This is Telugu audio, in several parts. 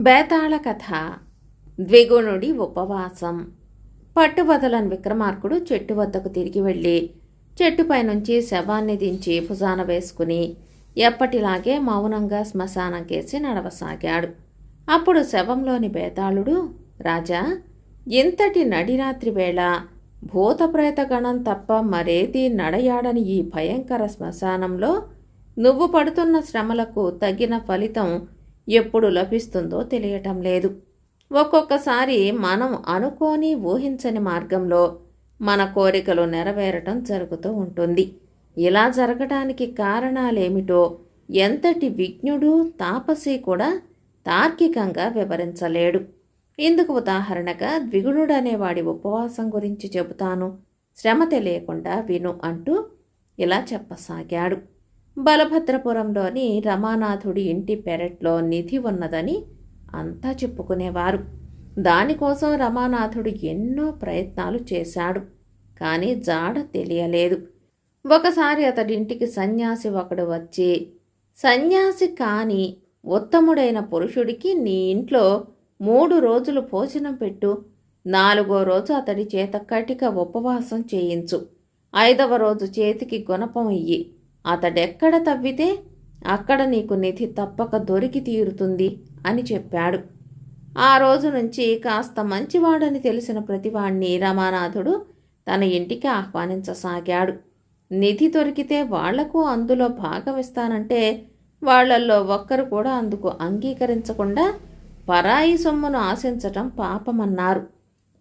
బేతాళ కథ ద్విగుణుడి ఉపవాసం. పట్టువదలని విక్రమార్కుడు చెట్టు వద్దకు తిరిగి వెళ్ళి చెట్టుపై నుంచి శవాన్ని దించి భుజాన వేసుకుని ఎప్పటిలాగే మౌనంగా శ్మశానం కేసి నడవసాగాడు. అప్పుడు శవంలోని బేతాళుడు రాజా ఇంతటి నడిరాత్రి వేళ భూతప్రేత గణం తప్ప మరేది నడయాడని ఈ భయంకర శ్మశానంలో నువ్వు పడుతున్న శ్రమలకు తగిన ఫలితం ఎప్పుడు లభిస్తుందో తెలియటం లేదు. ఒక్కొక్కసారి మనం అనుకోని ఊహించని మార్గంలో మన కోరికలు నెరవేరటం జరుగుతూ ఉంటుంది. ఇలా జరగటానికి కారణాలేమిటో ఎంతటి విజ్ఞుడు తాపసి కూడా తార్కికంగా వివరించలేడు. ఇందుకు ఉదాహరణగా ద్విగుణుడు అనేవాడి ఉపవాసం గురించి చెబుతాను. శ్రమ తెలియకుండా విను అంటూ ఇలా చెప్పసాగాడు. బలభద్రపురంలోని రమానాథుడి ఇంటి పెరట్లో నిధి ఉన్నదని అంతా చెప్పుకునేవారు. దానికోసం రమానాథుడు ఎన్నో ప్రయత్నాలు చేశాడు కానీ జాడ తెలియలేదు. ఒకసారి అతడింటికి సన్యాసి ఒకడు వచ్చి సన్యాసి కాని ఉత్తముడైన పురుషుడికి నీ ఇంట్లో మూడు రోజులు భోజనం పెట్టు. నాలుగో రోజు అతడి చేత కటిక ఉపవాసం చేయించు. ఐదవ రోజు చేతికి గుణపం ఇయ్యి. అతడెక్కడ తవ్వితే అక్కడ నీకు నిధి తప్పక దొరికి తీరుతుంది అని చెప్పాడు. ఆ రోజు నుంచి కాస్త మంచివాడని తెలిసిన ప్రతివాణ్ణి రమానాథుడు తన ఇంటికి ఆహ్వానించసాగాడు. నిధి దొరికితే వాళ్ళకు అందులో భాగమిస్తానంటే వాళ్ళల్లో ఒక్కరు కూడా అందుకు అంగీకరించకుండా పరాయి సొమ్మును ఆశించటం పాపమన్నారు.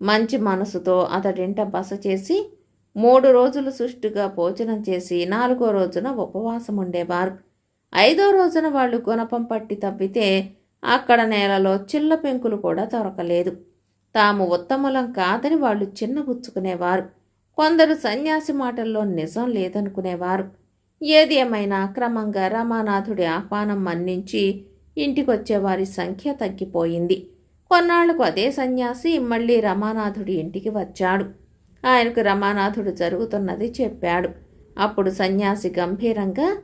మంచి మనసుతో అతడింట బస చేసి మూడు రోజులు సుష్టుగా భోజనం చేసి నాలుగో రోజున ఉపవాసం ఉండేవారు. ఐదో రోజున వాళ్ళు గుణపం పట్టి తవ్వితే అక్కడ నేలలో చిల్ల పెంకులు కూడా దొరకలేదు తాము ఉత్తములం కాదని వాళ్ళు చిన్నబుచ్చుకునేవారు కొందరు సన్యాసి మాటల్లో నిజం లేదనుకునేవారు. ఏది ఏమైనా క్రమంగా రమానాథుడి ఆహ్వానం మన్నించి ఇంటికొచ్చేవారి సంఖ్య తగ్గిపోయింది. కొన్నాళ్ళకు అదే సన్యాసి మళ్ళీ రమానాథుడి ఇంటికి వచ్చాడు. ఆయనకు రమానాథుడు జరుగుతున్నది చెప్పాడు. అప్పుడు సన్యాసి గంభీరంగా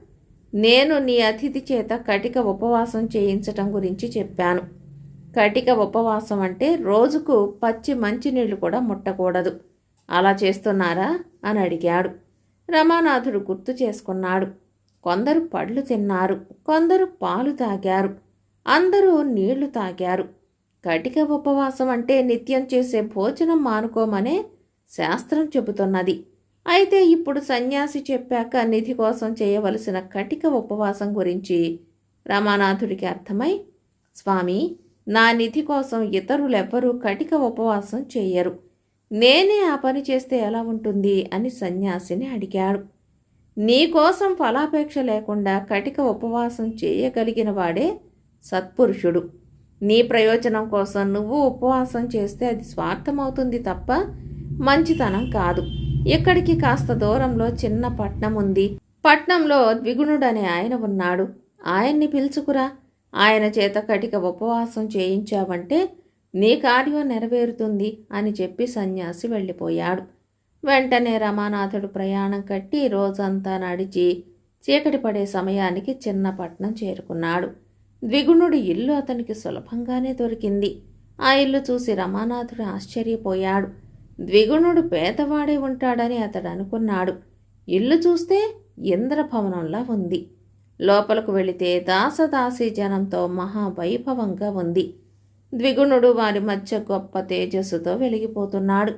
నేను నీ అతిథి చేత కటిక ఉపవాసం చేయించటం గురించి చెప్పాను. కటిక ఉపవాసం అంటే రోజుకు పచ్చి మంచినీళ్ళు కూడా ముట్టకూడదు. అలా చేస్తున్నారా? అని అడిగాడు. రమానాథుడు గుర్తు చేసుకున్నాడు. కొందరు పళ్ళు తిన్నారు కొందరు పాలు తాగారు అందరూ నీళ్ళు తాగారు. కటిక ఉపవాసం అంటే నిత్యం చేసే భోజనం మానుకోమనే శాస్త్రం చెబుతున్నది. అయితే ఇప్పుడు సన్యాసి చెప్పాక నిధి కోసం చేయవలసిన కటిక ఉపవాసం గురించి రమానాథుడికి అర్థమై స్వామి నా నిధి కోసం ఇతరులెవ్వరూ కటిక ఉపవాసం చేయరు. నేనే ఆ పని చేస్తే ఎలా ఉంటుంది? అని సన్యాసిని అడిగాడు. నీకోసం ఫలాపేక్ష లేకుండా కటిక ఉపవాసం చేయగలిగిన వాడే సత్పురుషుడు. నీ ప్రయోజనం కోసం నువ్వు ఉపవాసం చేస్తే అది స్వార్థమవుతుంది తప్ప మంచితనం కాదు. ఇక్కడికి కాస్త దూరంలో చిన్న పట్నం ఉంది పట్నంలో ద్విగుణుడనే ఆయన ఉన్నాడు. ఆయన్ని పిలుచుకురా. ఆయన చేత కటిక ఉపవాసం చేయించావంటే నీ కార్యం నెరవేరుతుంది అని చెప్పి సన్యాసి వెళ్ళిపోయాడు. వెంటనే రమానాథుడు ప్రయాణం కట్టి రోజంతా నడిచి చీకటి పడే సమయానికి చిన్న పట్నం చేరుకున్నాడు. ద్విగుణుడి ఇల్లు అతనికి సులభంగానే దొరికింది. ఆ ఇల్లు చూసి రమానాథుడు ఆశ్చర్యపోయాడు. ద్విగుణుడు పేదవాడే ఉంటాడని అతడు అనుకున్నాడు. ఇల్లు చూస్తే ఇంద్రభవనంలా ఉంది. లోపలకు వెళితే దాసదాసీ జనంతో మహావైభవంగా ఉంది. ద్విగుణుడు వారి మధ్య గొప్ప తేజస్సుతో వెలిగిపోతున్నాడు.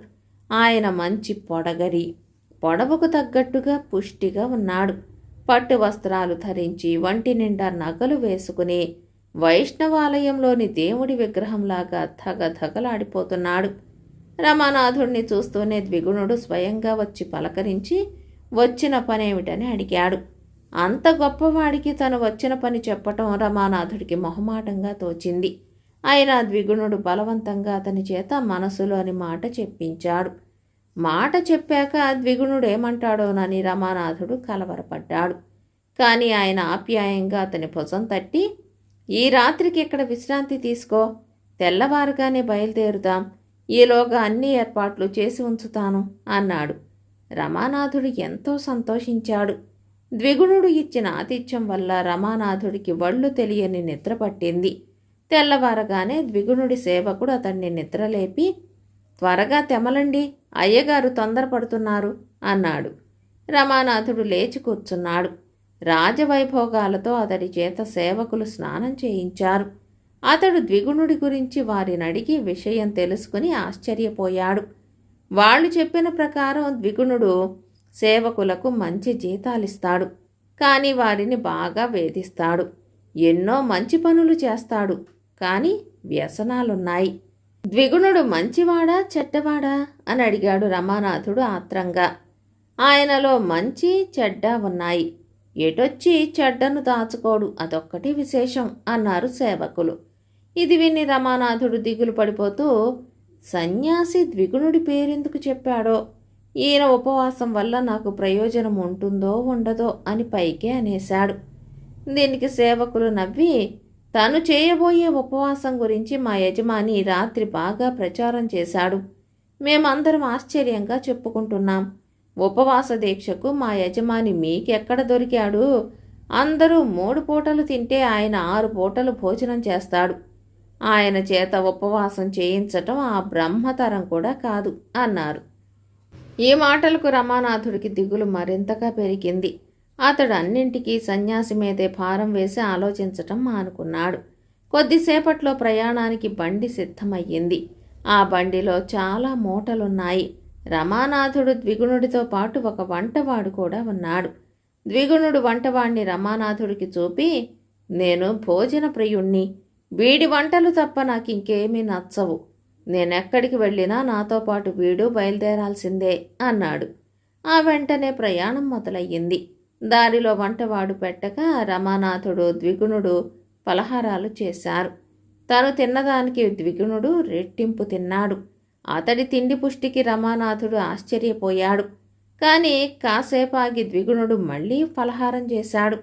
ఆయన మంచి పొడగరి పొడవుకు తగ్గట్టుగా పుష్టిగా ఉన్నాడు. పట్టు వస్త్రాలు ధరించి వంటి నిండా నగలు వేసుకుని వైష్ణవాలయంలోని దేవుడి విగ్రహంలాగా ధగధగలాడిపోతున్నాడు. రమానాథుడిని చూస్తూనే ద్విగుణుడు స్వయంగా వచ్చి పలకరించి వచ్చిన పనేమిటని అడిగాడు. అంత గొప్పవాడికి తను వచ్చిన పని చెప్పటం రమానాథుడికి మొహమాటంగా తోచింది. అయినా ద్విగుణుడు బలవంతంగా అతని చేత మనసులోని మాట చెప్పించాడు. మాట చెప్పాక ద్విగుణుడు ఏమంటాడోనని రమానాథుడు కలవరపడ్డాడు. కానీ ఆయన ఆప్యాయంగా అతని భుజం తట్టి ఈ రాత్రికి ఇక్కడ విశ్రాంతి తీసుకో. తెల్లవారుగానే బయలుదేరుదాం. ఈలోగా అన్ని ఏర్పాట్లు చేసి ఉంచుతాను అన్నాడు. రమానాథుడు ఎంతో సంతోషించాడు. ద్విగుణుడు ఇచ్చిన ఆతిథ్యం వల్ల రమానాథుడికి వళ్ళు తెలియని నిద్ర పట్టింది. తెల్లవారగానే ద్విగుణుడి సేవకుడు అతన్ని నిద్రలేపి త్వరగా తెమలండి అయ్యగారు తొందరపడుతున్నారు అన్నాడు. రమానాథుడు లేచి కూర్చున్నాడు. రాజవైభోగాలతో అతడి చేత సేవకులు స్నానం చేయించారు. అతడు ద్విగుణుడి గురించి వారిని అడిగి విషయం తెలుసుకుని ఆశ్చర్యపోయాడు. వాళ్ళు చెప్పిన ప్రకారం ద్విగుణుడు సేవకులకు మంచి జీతాలిస్తాడు. కానీ వారిని బాగా వేధిస్తాడు. ఎన్నో మంచి పనులు చేస్తాడు. కానీ వ్యసనాలున్నాయి. ద్విగుణుడు మంచివాడా చెడ్డవాడా? అని అడిగాడు రమానాథుడు ఆత్రంగా. ఆయనలో మంచి చెడ్డ ఉన్నాయి. ఎటొచ్చి చెడ్డను దాచుకోడు? అదొక్కటి విశేషం అన్నారు సేవకులు. ఇది విని రమానాథుడు దిగులు పడిపోతూ సన్యాసి ద్విగుణుడి పేరెందుకు చెప్పాడో? ఈయన ఉపవాసం వల్ల నాకు ప్రయోజనం ఉంటుందో ఉండదో? అని పైకే అనేశాడు. దీనికి సేవకులు నవ్వి తను చేయబోయే ఉపవాసం గురించి మా యజమాని రాత్రి బాగా ప్రచారం చేశాడు. మేమందరం ఆశ్చర్యంగా చెప్పుకుంటున్నాం. ఉపవాస దీక్షకు మా యజమాని మీకెక్కడ దొరికాడు? అందరూ మూడు పూటలు తింటే ఆయన ఆరు పూటలు భోజనం చేస్తాడు. ఆయన చేత ఉపవాసం చేయించటం ఆ బ్రహ్మతరం కూడా కాదు అన్నారు. ఈ మాటలకు రమానాథుడికి దిగులు మరింతగా పెరిగింది. అతడు అన్నింటికీ సన్యాసి మీదే భారం వేసి ఆలోచించటం మానుకున్నాడు. కొద్దిసేపట్లో ప్రయాణానికి బండి సిద్ధమయ్యింది. ఆ బండిలో చాలా మూటలున్నాయి. రమానాథుడు ద్విగుణుడితో పాటు ఒక వంటవాడు కూడా ఉన్నాడు. ద్విగుణుడు వంటవాణ్ణి రమానాథుడికి చూపి నేను భోజన ప్రియుణ్ణి వీడి వంటలు తప్ప నాకు ఇంకేమీ నచ్చవు. నేనెక్కడికి వెళ్ళినా నాతో పాటు వీడు బయలుదేరాల్సిందే అన్నాడు. ఆ వెంటనే ప్రయాణం మొదలయ్యింది. దారిలో వంటవాడు పెట్టక రమానాథుడు ద్విగుణుడు పలహారాలు చేశారు. తను తిన్నదానికి ద్విగుణుడు రెట్టింపు తిన్నాడు. అతడి తిండి పుష్టికి రమానాథుడు ఆశ్చర్యపోయాడు. కానీ కాసేపాగి ద్విగుణుడు మళ్ళీ ఫలహారం చేశాడు.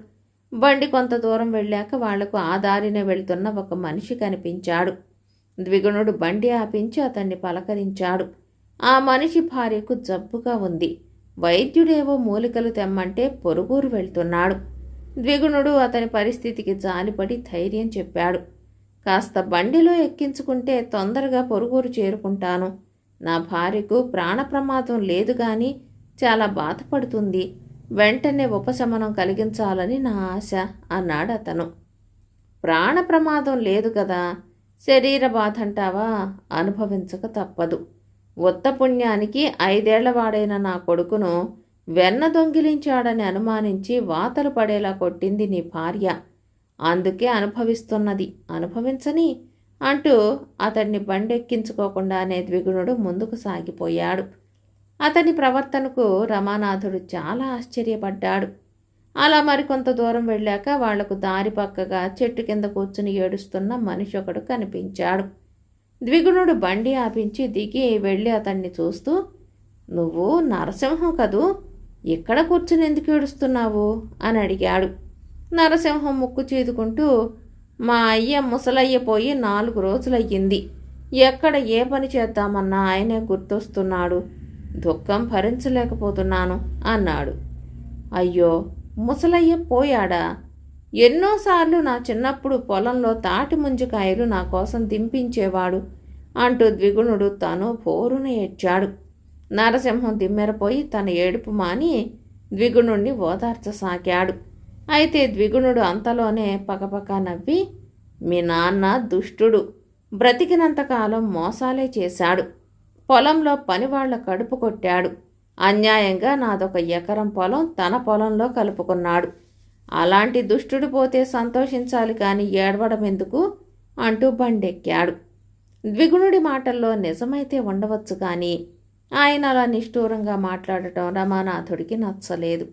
బండి కొంత దూరం వెళ్ళాక వాళ్ళకు ఆ దారిన వెళ్తున్న ఒక మనిషి కనిపించాడు. ద్విగుణుడు బండి ఆపించి అతన్ని పలకరించాడు. ఆ మనిషి భార్యకు జబ్బుగా ఉంది. వైద్యుడేవో మూలికలు తెమ్మంటే పొరుగురు వెళ్తున్నాడు. ద్విగుణుడు అతని పరిస్థితికి జాలిపడి ధైర్యం చెప్పాడు. కాస్త బండిలో ఎక్కించుకుంటే తొందరగా పొరుగురు చేరుకుంటాను. నా భార్యకు ప్రాణప్రమాదం లేదు కానీ చాలా బాధపడుతుంది. వెంటనే ఉపశమనం కలిగించాలని నా ఆశ అన్నాడు అతను. ప్రాణ ప్రమాదం లేదు కదా శరీర బాధ అంటావా అనుభవించక తప్పదు. ఉత్త పుణ్యానికి ఐదేళ్ళవాడైన నా కొడుకును వెన్న దొంగిలించాడని అనుమానించి వాతలు పడేలా కొట్టింది నీ భార్య. అందుకే అనుభవిస్తున్నది. అనుభవించని అంటూ అతన్ని బండెక్కించుకోకుండానే ద్విగుణుడు ముందుకు సాగిపోయాడు. అతని ప్రవర్తనకు రమానాథుడు చాలా ఆశ్చర్యపడ్డాడు. అలా మరికొంత దూరం వెళ్ళాక వాళ్ళకు దారి పక్కగా చెట్టు కింద కూర్చుని ఏడుస్తున్న మనిషి ఒకడు కనిపించాడు. ద్విగుణుడు బండి ఆపించి దిగి వెళ్ళి అతన్ని చూస్తూ నువ్వు నరసింహం కదూ? ఇక్కడ కూర్చుని ఎందుకు ఏడుస్తున్నావు? అని అడిగాడు. నరసింహం ముక్కు చీదుకుంటూ మా అయ్య ముసలయ్య పోయి నాలుగు రోజులయ్యింది. ఎక్కడ ఏ పని చేద్దామన్నా ఆయనే గుర్తొస్తున్నాడు. దుఃఖం భరించలేకపోతున్నాను అన్నాడు. అయ్యో ముసలయ్య పోయాడా? ఎన్నోసార్లు నా చిన్నప్పుడు పొలంలో తాటి ముంజికాయలు నా కోసం దింపించేవాడు. అంటూ ద్విగుణుడు తను పోరున ఏడ్చాడు. నరసింహం దిమ్మెరపోయి తన ఏడుపు మాని ద్విగుణుణ్ణి ఓదార్చసాగాడు. అయితే ద్విగుణుడు అంతలోనే పకపక నవ్వి మీ నాన్న దుష్టుడు. బ్రతికినంతకాలం మోసాలే చేశాడు. పొలంలో పనివాళ్ళ కడుపు కొట్టాడు. అన్యాయంగా నాదొక ఎకరం పొలం తన పొలంలో కలుపుకున్నాడు. అలాంటి దుష్టుడు పోతే సంతోషించాలి కానీ ఏడవడం ఎందుకు? అంటూ బండెక్కాడు. ద్విగుణుడి మాటల్లో నిజమైతే ఉండవచ్చు కానీ ఆయన అలా నిష్ఠూరంగా మాట్లాడటం రమానాథుడికి నచ్చలేదు.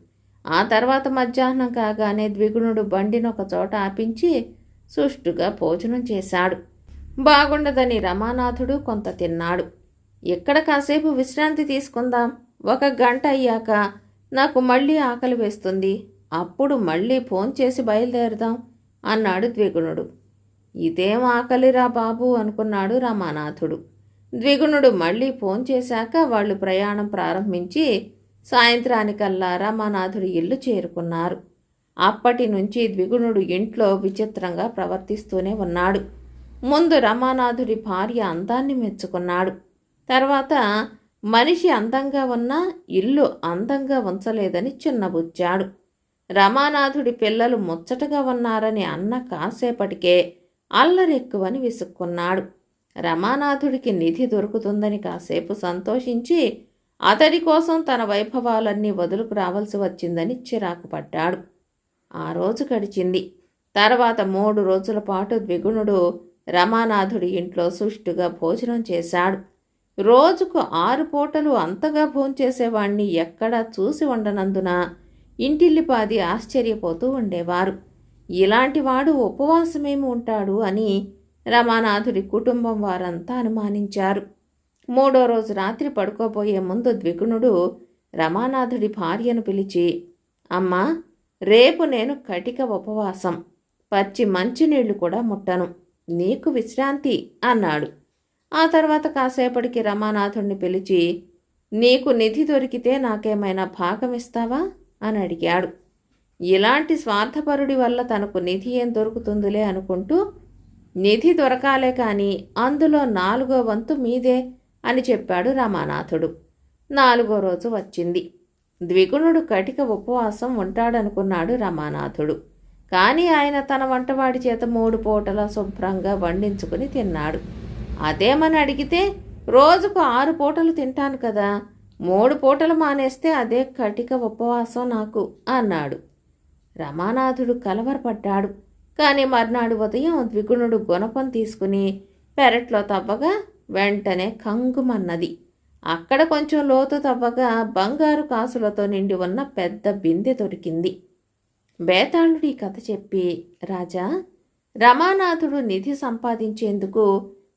ఆ తర్వాత మధ్యాహ్నం కాగానే ద్విగుణుడు బండిని ఒక చోట ఆపించి సుష్టుగా భోజనం చేశాడు. బాగుండదని రమానాథుడు కొంత తిన్నాడు. ఇక్కడ కాసేపు విశ్రాంతి తీసుకుందాం. ఒక గంట అయ్యాక నాకు మళ్ళీ ఆకలి వేస్తుంది. అప్పుడు మళ్ళీ ఫోన్ చేసి బయలుదేరుదాం అన్నాడు ద్విగుణుడు. ఇదేం ఆకలిరా బాబు అనుకున్నాడు రమానాథుడు. ద్విగుణుడు మళ్ళీ ఫోన్ చేశాక వాళ్ళు ప్రయాణం ప్రారంభించి సాయంత్రానికల్లా రమానాథుడి ఇల్లు చేరుకున్నారు. అప్పటి నుంచి ద్విగుణుడు ఇంట్లో విచిత్రంగా ప్రవర్తిస్తూనే ఉన్నాడు. ముందు రమానాథుడి భార్య అందాన్ని మెచ్చుకున్నాడు. తర్వాత మనిషి అందంగా ఉన్నా ఇల్లు అందంగా ఉంచలేదని చిన్నబుచ్చాడు రమానాథుడి పిల్లలు ముచ్చటగా ఉన్నారని అన్న కాసేపటికే అల్లరెక్కువని విసుక్కున్నాడు. రమానాథుడికి నిధి దొరుకుతుందని కాసేపు సంతోషించి అతడి కోసం తన వైభవాలన్నీ వదులుకు రావాల్సి వచ్చిందని చిరాకు పడ్డాడు. ఆ రోజు గడిచింది. తర్వాత మూడు రోజుల పాటు ద్విగుణుడు రమానాథుడి ఇంట్లో సుష్టుగా భోజనం చేశాడు. రోజుకు ఆరు పూటలు అంతగా భోంచేసేవాణ్ణి ఎక్కడా చూసి ఉండనందున ఇంటిల్లిపాది ఆశ్చర్యపోతూ ఉండేవారు. ఇలాంటివాడు ఉపవాసమేమి ఉంటాడు అని రమానాథుడి కుటుంబం వారంతా అనుమానించారు. మూడో రోజు రాత్రి పడుకోబోయే ముందు ద్విగుణుడు రమానాథుడి భార్యను పిలిచి అమ్మా రేపు నేను కటిక ఉపవాసం. పచ్చి మంచినీళ్ళు కూడా ముట్టను. నీకు విశ్రాంతి అన్నాడు. ఆ తర్వాత కాసేపటికి రమానాథుడిని పిలిచి నీకు నిధి దొరికితే నాకేమైనా భాగం ఇస్తావా? అని అడిగాడు. ఇలాంటి స్వార్థపరుడి వల్ల తనకు నిధి ఏం దొరుకుతుందిలే అనుకుంటూ నిధి దొరకాలే కానీ అందులో నాలుగో వంతు మీదే అని చెప్పాడు రమానాథుడు. నాలుగో రోజు వచ్చింది. ద్విగుణుడు కటిక ఉపవాసం ఉంటాడనుకున్నాడు రమానాథుడు. కానీ ఆయన తన వంటవాడి చేత మూడు పూటల శుభ్రంగా వండించుకుని తిన్నాడు. అదేమని అడిగితే రోజుకు ఆరు పూటలు తింటాను కదా మూడు పూటలు మానేస్తే అదే కటిక ఉపవాసం నాకు అన్నాడు. రమానాథుడు కలవరపడ్డాడు. కానీ మర్నాడు ఉదయం ద్విగుణుడు గుణపం తీసుకుని పెరట్లో తవ్వగా వెంటనే కంగుమన్నది. అక్కడ కొంచెం లోతు తవ్వగా బంగారు కాసులతో నిండి ఉన్న పెద్ద బిందె దొరికింది. బేతాళుడి కథ చెప్పి రాజా రమానాథుడు నిధి సంపాదించేందుకు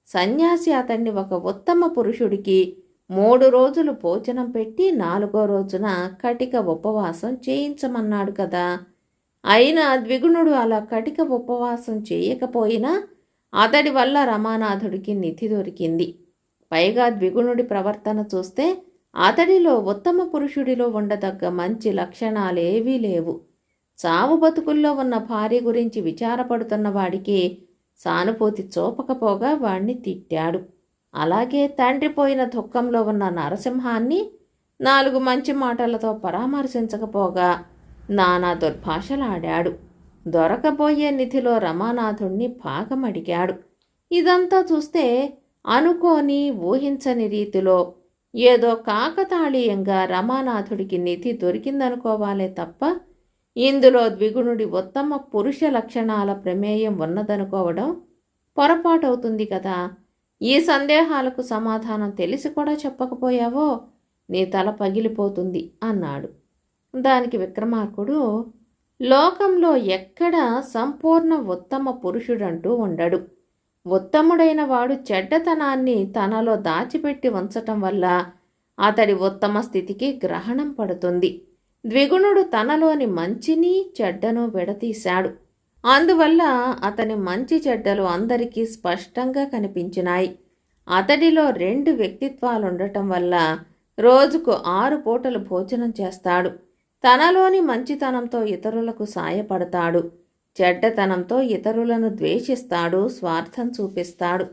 సన్యాసి అతన్ని ఒక ఉత్తమ పురుషుడికి మూడు రోజులు భోజనం పెట్టి నాలుగో రోజున కటిక ఉపవాసం చేయించమన్నాడు కదా. అయినా ద్విగుణుడు అలా కటిక ఉపవాసం చేయకపోయినా అతడి వల్ల రమానాథుడికి నిధి దొరికింది. పైగా ద్విగుణుడి ప్రవర్తన చూస్తే అతడిలో ఉత్తమ పురుషుడిలో ఉండదగ్గ మంచి లక్షణాలేవీ లేవు. చావు బతుకుల్లో ఉన్న భార్య గురించి విచారపడుతున్న వాడికి సానుభూతి చూపకపోగా వాణ్ణి తిట్టాడు. అలాగే తండ్రి పోయిన దుఃఖంలో ఉన్న నరసింహాన్ని నాలుగు మంచి మాటలతో పరామర్శించకపోగా నానా దుర్భాషలాడాడు. దొరకబోయే నిధిలో రమానాథుణ్ణి పాకమడిగాడు ఇదంతా చూస్తే అనుకోని ఊహించని రీతిలో ఏదో కాకతాళీయంగా రమానాథుడికి నిధి దొరికిందనుకోవాలే తప్ప ఇందులో ద్విగుణుడి ఉత్తమ పురుష లక్షణాల ప్రమేయం ఉన్నదనుకోవడం పొరపాటవుతుంది కదా. ఈ సందేహాలకు సమాధానం తెలిసి కూడా చెప్పకపోయావో? నీ తల పగిలిపోతుంది అన్నాడు. దానికి విక్రమార్కుడు లోకంలో ఎక్కడ సంపూర్ణ ఉత్తమ పురుషుడంటూ ఉండడు. ఉత్తముడైన వాడు చెడ్డతనాన్ని తనలో దాచిపెట్టి ఉంచటం వల్ల అతడి ఉత్తమ స్థితికి గ్రహణం పడుతుంది. ద్విగుణుడు తనలోని మంచిని చెడ్డను విడతీశాడు. అందువల్ల అతని మంచి చెడ్డలు అందరికీ స్పష్టంగా కనిపించినాయి. అతడిలో రెండు వ్యక్తిత్వాలుండటం వల్ల రోజుకు ఆరు పూటలు భోజనం చేస్తాడు. తనలోని మంచితనంతో ఇతరులకు సాయపడతాడు. చెడ్డతనంతో ఇతరులను ద్వేషిస్తాడు స్వార్థం చూపిస్తాడు.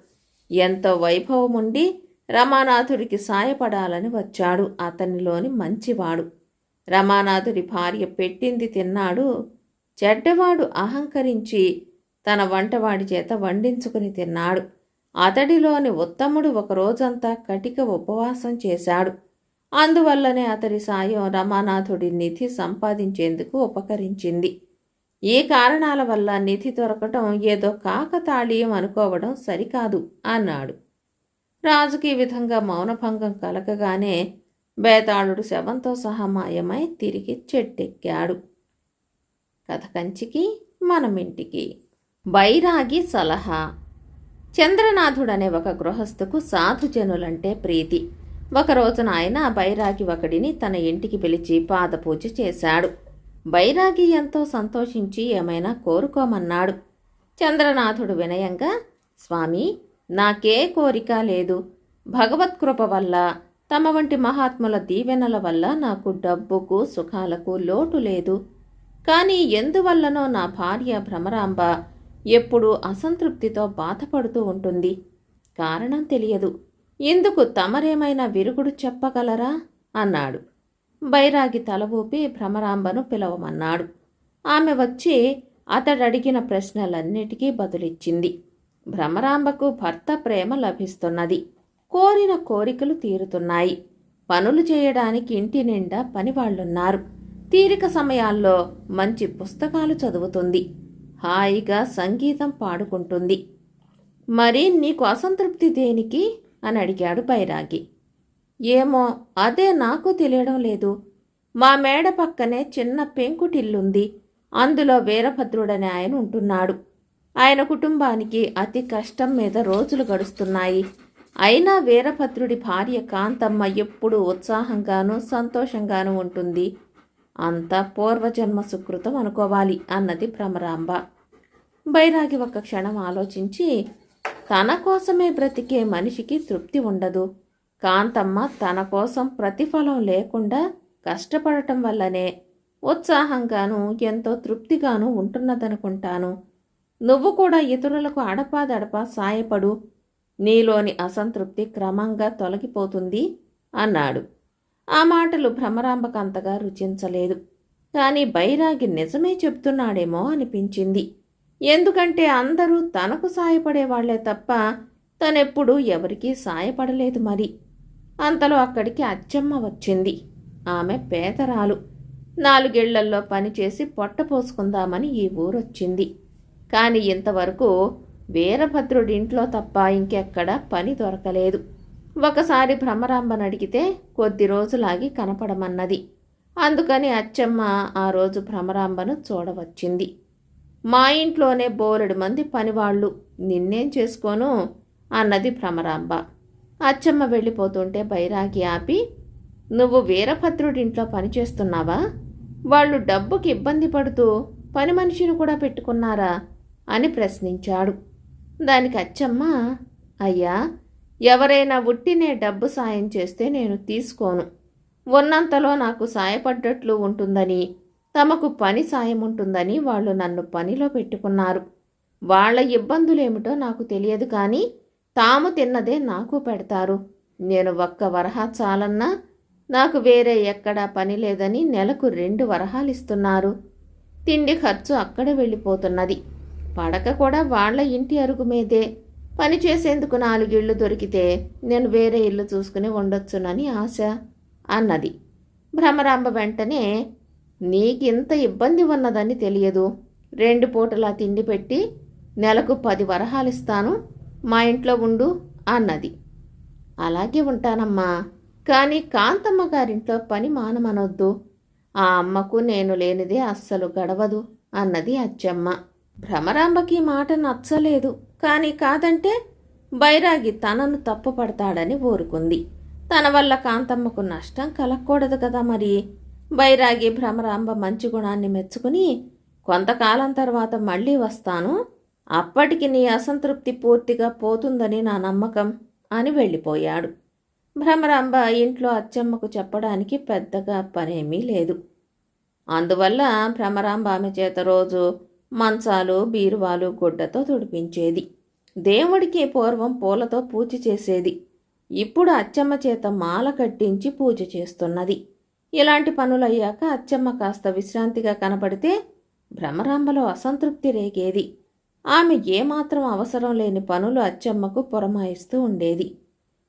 ఎంతో వైభవముండి రమానాథుడికి సాయపడాలని వచ్చాడు అతనిలోని మంచివాడు. రమానాథుడి భార్య పెట్టింది తిన్నాడు. చెడ్డవాడు అహంకరించి తన వంటవాడి చేత వండించుకుని తిన్నాడు. అతడిలోని ఉత్తముడు ఒక రోజంతా కటిక ఉపవాసం చేశాడు. అందువల్లనే అతడి సాయం రమానాథుడి నిధి సంపాదించేందుకు ఉపకరించింది. ఈ కారణాల వల్ల నిధి దొరకటం ఏదో కాకతాళీయం అనుకోవడం సరికాదు అన్నాడు. రాజుకి ఈ విధంగా మౌనభంగం కలగగానే బేతాళుడు శవంతో సహా మాయమై తిరిగి చెట్టెక్కాడు. కథ కంచికి మనమింటికి. బైరాగి సలహా. చంద్రనాథుడనే ఒక గృహస్థుకు సాధుజనులంటే ప్రీతి. ఒకరోజున ఆయన బైరాగి ఒకడిని తన ఇంటికి పిలిచి పాదపూజ చేశాడు. బైరాగి ఎంతో సంతోషించి ఏమైనా కోరుకోమన్నాడు. చంద్రనాథుడు వినయంగా స్వామి నాకే కోరిక లేదు. భగవత్కృప వల్ల తమ వంటి మహాత్ముల దీవెనల వల్ల నాకు డబ్బుకు సుఖాలకు లోటు లేదు. కానీ ఎందువల్లనో నా భార్య భ్రమరాంబ ఎప్పుడూ అసంతృప్తితో బాధపడుతూ ఉంటుంది. కారణం తెలియదు. ఇందుకు తమరేమైనా విరుగుడు చెప్పగలరా? అన్నాడు. బైరాగి తల ఊపి భ్రమరాంబను పిలవమన్నాడు. ఆమె వచ్చి అతడడిగిన ప్రశ్నలన్నిటికీ బదులిచ్చింది. భ్రమరాంబకు భర్త ప్రేమ లభిస్తున్నది. కోరిన కోరికలు తీరుతున్నాయి. పనులు చేయడానికి ఇంటి నిండా పనివాళ్ళున్నారు తీరిక సమయాల్లో మంచి పుస్తకాలు చదువుతుంది. హాయిగా సంగీతం పాడుకుంటుంది. మరి నీకు అసంతృప్తి దేనికి? అని అడిగాడు బైరాగి. ఏమో అదే నాకు తెలియడం లేదు. మా మేడ పక్కనే చిన్న పెంకుటిల్లుంది. అందులో వీరభద్రుడనే ఆయన ఉంటున్నాడు. ఆయన కుటుంబానికి అతి కష్టం మీద రోజులు గడుస్తున్నాయి. అయినా వీరభద్రుడి భార్య కాంతమ్మ ఎప్పుడూ ఉత్సాహంగానూ సంతోషంగానూ ఉంటుంది. అంతా పూర్వజన్మ సుకృతం అనుకోవాలి అన్నది భ్రమరాంబ. బైరాగి ఒక క్షణం ఆలోచించి తన కోసమే బ్రతికే మనిషికి తృప్తి ఉండదు. కాంతమ్మ తన కోసం ప్రతిఫలం లేకుండా కష్టపడటం వల్లనే ఉత్సాహంగాను ఎంతో తృప్తిగాను ఉంటున్నదనుకుంటాను. నువ్వు కూడా ఇతరులకు అడపాదడపా సాయపడు. నీలోని అసంతృప్తి క్రమంగా తొలగిపోతుంది అన్నాడు. ఆ మాటలు భ్రమరాంబకు అంతగా రుచించలేదు. కానీ బైరాగి నిజమే చెప్తున్నాడేమో అనిపించింది. ఎందుకంటే అందరూ తనకు సాయపడేవాళ్ళే తప్ప తనెప్పుడూ ఎవరికీ సాయపడలేదు మరి. అంతలో అక్కడికి అచ్చమ్మ వచ్చింది. ఆమె పేదరాలు. నాలుగేళ్ళల్లో పనిచేసి పొట్ట పోసుకుందామని ఈ ఊరొచ్చింది. కాని ఇంతవరకు వీరభద్రుడింట్లో తప్ప ఇంకెక్కడ పని దొరకలేదు. ఒకసారి భ్రమరాంబను అడిగితే కొద్ది రోజులాగి కనపడమన్నది. అందుకని అచ్చమ్మ ఆ రోజు భ్రమరాంబను చూడవచ్చింది. మా ఇంట్లోనే బోలెడు మంది పనివాళ్ళు నిన్నేం చేసుకోను? అన్నది భ్రమరాంబ. అచ్చమ్మ వెళ్ళిపోతుంటే బైరాగి ఆపి నువ్వు వీరభద్రుడింట్లో పనిచేస్తున్నావా వాళ్ళు డబ్బుకి ఇబ్బంది పడుతూ పని మనిషిని కూడా పెట్టుకున్నారా? అని ప్రశ్నించాడు. దానికి అచ్చమ్మ అయ్యా ఎవరైనా ఉట్టినే డబ్బు సాయం చేస్తే నేను తీసుకోను. ఉన్నంతలో నాకు సాయపడ్డట్లు ఉంటుందని తమకు పని సాయం ఉంటుందని వాళ్ళు నన్ను పనిలో పెట్టుకున్నారు. వాళ్ళ ఇబ్బందులేమిటో నాకు తెలియదు కానీ తాము తిన్నదే నాకు పెడతారు. నేను ఒక్క వరహా చాలన్నా నాకు వేరే ఎక్కడా పని లేదని నెలకు రెండు వరహాలు ఇస్తున్నారు తిండి ఖర్చు అక్కడ వెళ్ళిపోతున్నది. పడక కూడా వాళ్ళ ఇంటి అరుగు మీదే. పని చేసేందుకు నాలుగిళ్ళు దొరికితే నేను వేరే ఇల్లు చూసుకుని ఉండొచ్చునని ఆశ అన్నది. భ్రమరాంబ వెంటనే నీకింత ఇబ్బంది ఉన్నదని తెలియదు. రెండు పూటలా తిండి పెట్టి నెలకు పది వరహాలిస్తాను మా ఇంట్లో ఉండు అన్నది. అలాగే ఉంటానమ్మా. కానీ కాంతమ్మ గారింట్లో పని మానమనొద్దు. ఆ అమ్మకు నేను లేనిదే అస్సలు గడవదు అన్నది అచ్చమ్మ. భ్రమరాంబకి ఈ మాట నచ్చలేదు. కానీ కాదంటే బైరాగి తనను తప్పుపడతాడని ఊరుకుంది. తన వల్ల కాంతమ్మకు నష్టం కలగకూడదు కదా మరి. బైరాగి భ్రమరాంబ మంచి గుణాన్ని మెచ్చుకుని కొంతకాలం తర్వాత మళ్ళీ వస్తాను అప్పటికి నీ అసంతృప్తి పూర్తిగా పోతుందని నా నమ్మకం అని వెళ్ళిపోయాడు. భ్రమరాంబ ఇంట్లో అచ్చమ్మకు చెప్పడానికి పెద్దగా పనేమీ లేదు. అందువల్ల భ్రమరాంబ ఆమె చేత రోజు మంచాలు బీరువాలు గుడ్డతో తుడిపించేది. దేవుడికి పూర్వం పూలతో పూజ చేసేది. ఇప్పుడు అచ్చమ్మ చేత మాల కట్టించి పూజ చేస్తున్నది. ఇలాంటి పనులయ్యాక అచ్చమ్మ కాస్త విశ్రాంతిగా కనపడితే భ్రమరాంబలో అసంతృప్తి రేగేది. ఆమె ఏమాత్రం అవసరం లేని పనులు అచ్చమ్మకు పురమాయిస్తూ ఉండేది.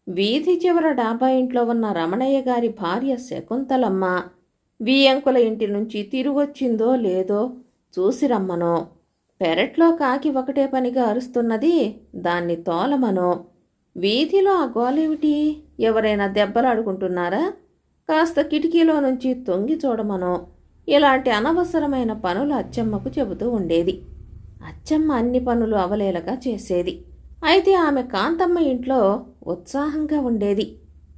వీధి చివర డాబా ఇంట్లో ఉన్న రమణయ్య గారి భార్య శకుంతలమ్మ. వియంకుల ఇంటి నుంచి తిరిగొచ్చిందో లేదో చూసి రమ్మనో. పెరట్లో కాకి ఒకటే పనిగా అరుస్తున్నది దాన్ని తోలమనో. వీధిలో ఆ గోలేమిటి? ఎవరైనా దెబ్బలాడుకుంటున్నారా కాస్త కిటికీలో నుంచి తొంగి చూడమనో. ఇలాంటి అనవసరమైన పనులు అచ్చమ్మకు చెబుతూ ఉండేది. అచ్చమ్మ అన్ని పనులు అవలేలగా చేసేది. అయితే ఆమె కాంతమ్మ ఇంట్లో ఉత్సాహంగా ఉండేది.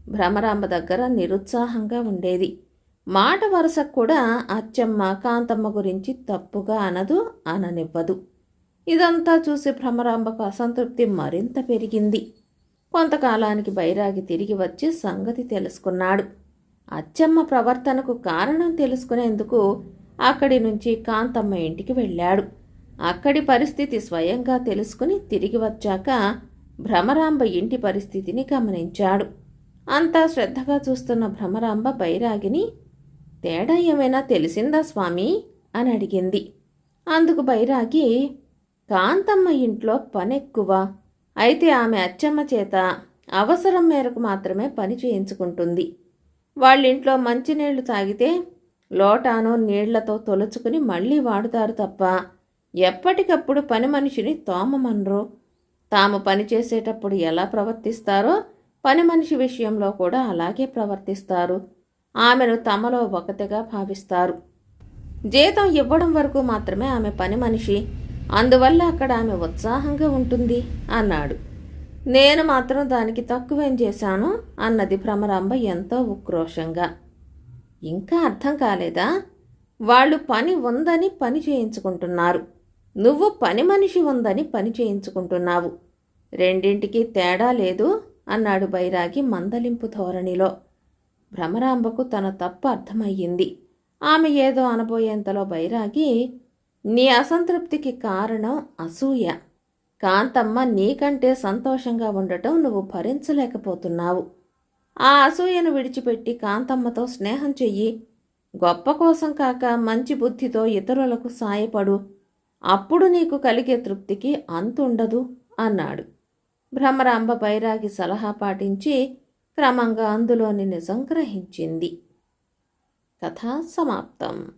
భ్రమరాంబ దగ్గర నిరుత్సాహంగా ఉండేది. మాట వరుస కూడా అచ్చమ్మ కాంతమ్మ గురించి తప్పుగా అనదు అననివ్వదు. ఇదంతా చూసి భ్రమరాంబకు అసంతృప్తి మరింత పెరిగింది. కొంతకాలానికి బైరాగి తిరిగి వచ్చి సంగతి తెలుసుకున్నాడు. అచ్చమ్మ ప్రవర్తనకు కారణం తెలుసుకునేందుకు అక్కడి నుంచి కాంతమ్మ ఇంటికి వెళ్ళాడు. అక్కడి పరిస్థితి స్వయంగా తెలుసుకుని తిరిగి వచ్చాక భ్రమరాంబ ఇంటి పరిస్థితిని గమనించాడు. అంతా శ్రద్ధగా చూస్తున్న భ్రమరాంబ బైరాగిని తేడా ఏమైనా తెలిసిందా స్వామి? అని అడిగింది. అందుకు బైరాగి కాంతమ్మ ఇంట్లో పనెక్కువ. అయితే ఆమె అచ్చమ్మ చేత అవసరం మేరకు మాత్రమే పని చేయించుకుంటుంది. వాళ్ళింట్లో మంచినీళ్ళు తాగితే లోటాను నీళ్ళతో తొలుచుకుని మళ్ళీ వాడుతారు తప్ప ఎప్పటికప్పుడు పని మనిషిని తోమమనరు. తాము పని చేసేటప్పుడు ఎలా ప్రవర్తిస్తారో పని మనిషి విషయంలో కూడా అలాగే ప్రవర్తిస్తారు. ఆమెను తమలో ఒకటిగా భావిస్తారు. జీతం ఇవ్వడం వరకు మాత్రమే ఆమె పని మనిషి. అందువల్ల అక్కడ ఆమె ఉత్సాహంగా ఉంటుంది అన్నాడు. నేను మాత్రం దానికి తక్కువేం చేశాను అన్నది భ్రమరాంబ ఎంతో ఉక్రోషంగా. ఇంకా అర్థం కాలేదా? వాళ్ళు పని ఉందని పని చేయించుకుంటున్నారు. నువ్వు పని మనిషి ఉందని పని చేయించుకుంటున్నావు. రెండింటికి తేడా లేదు అన్నాడు బైరాగి మందలింపు ధోరణిలో. భ్రమరాంబకు తన తప్పు అర్థమయ్యింది. ఆమె ఏదో అనబోయేంతలో బైరాగి నీ అసంతృప్తికి కారణం అసూయ. కాంతమ్మ నీకంటే సంతోషంగా ఉండటం నువ్వు భరించలేకపోతున్నావు. ఆ అసూయను విడిచిపెట్టి కాంతమ్మతో స్నేహం చెయ్యి. గొప్ప కోసం కాక మంచి బుద్ధితో ఇతరులకు సాయపడు. అప్పుడు నీకు కలిగే తృప్తికి అంతుండదు అన్నాడు. భ్రమరాంబ బైరాగి సలహా పాటించి క్రమంగా అందులోని నిజం గ్రహించింది. కథ సమాప్తం.